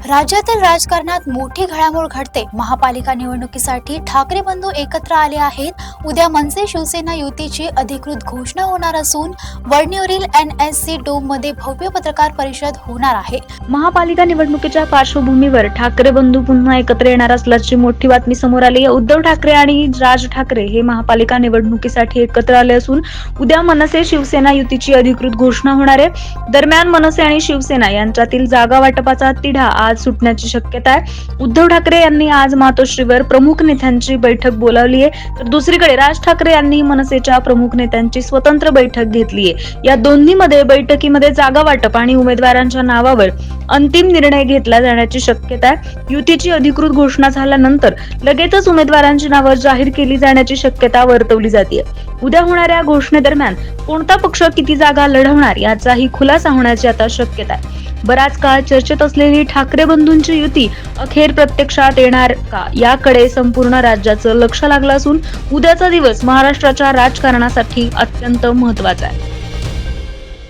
राज्यातील राजकारणात मोठी घडामोड घडते. महापालिका निवडणुकीसाठी ठाकरे बंधू एकत्र आले आहेत. उद्या मनसे शिवसेना युतीची अधिकृत घोषणा होणार असून वडनेवरील एन एस सी डोममध्ये भव्य पत्रकार परिषद होणार आहे. महापालिका निवडणुकीच्या पार्श्वभूमीवर ठाकरे बंधू पुन्हा एकत्र येणार असल्याची मोठी बातमी समोर आली. आहे उद्धव ठाकरे आणि राज ठाकरे हे महापालिका निवडणुकीसाठी एकत्र आले असून उद्या मनसे शिवसेना युतीची अधिकृत घोषणा होणार आहे. दरम्यान मनसे आणि शिवसेना यांच्यातील जागा वाटपाचा तिढा आज सुटण्याची शक्यता आहे. उद्धव ठाकरे यांनी आज मातोश्रीवर प्रमुख नेत्यांची बैठक बोलावली आहे. तर दुसरीकडे राज ठाकरे यांनी मनसेच्या प्रमुख नेत्यांची स्वतंत्र बैठक घेतली आहे. या दोन्हीमध्ये बैठकीमध्ये जागा वाटप आणि उमेदवारांच्या नावावर अंतिम निर्णय घेतला जाण्याची शक्यता आहे. युतीची अधिकृत घोषणा झाल्यानंतर लगेचच उमेदवारांची नावं जाहीर केली जाण्याची शक्यता वर्तवली जाते उद्या होणाऱ्या घोषणेदरम्यान कोणता पक्ष किती जागा लढवणार याचाही खुलासा होण्याची आता शक्यता आहे. बराच काळ चर्चेत असलेली ठाकरे बंधूंची युती अखेर प्रत्यक्षात येणार का? याकडे संपूर्ण राज्याचं लक्ष लागलं असून उद्याचा दिवस महाराष्ट्राच्या राजकारणासाठी अत्यंत महत्त्वाचा आहे.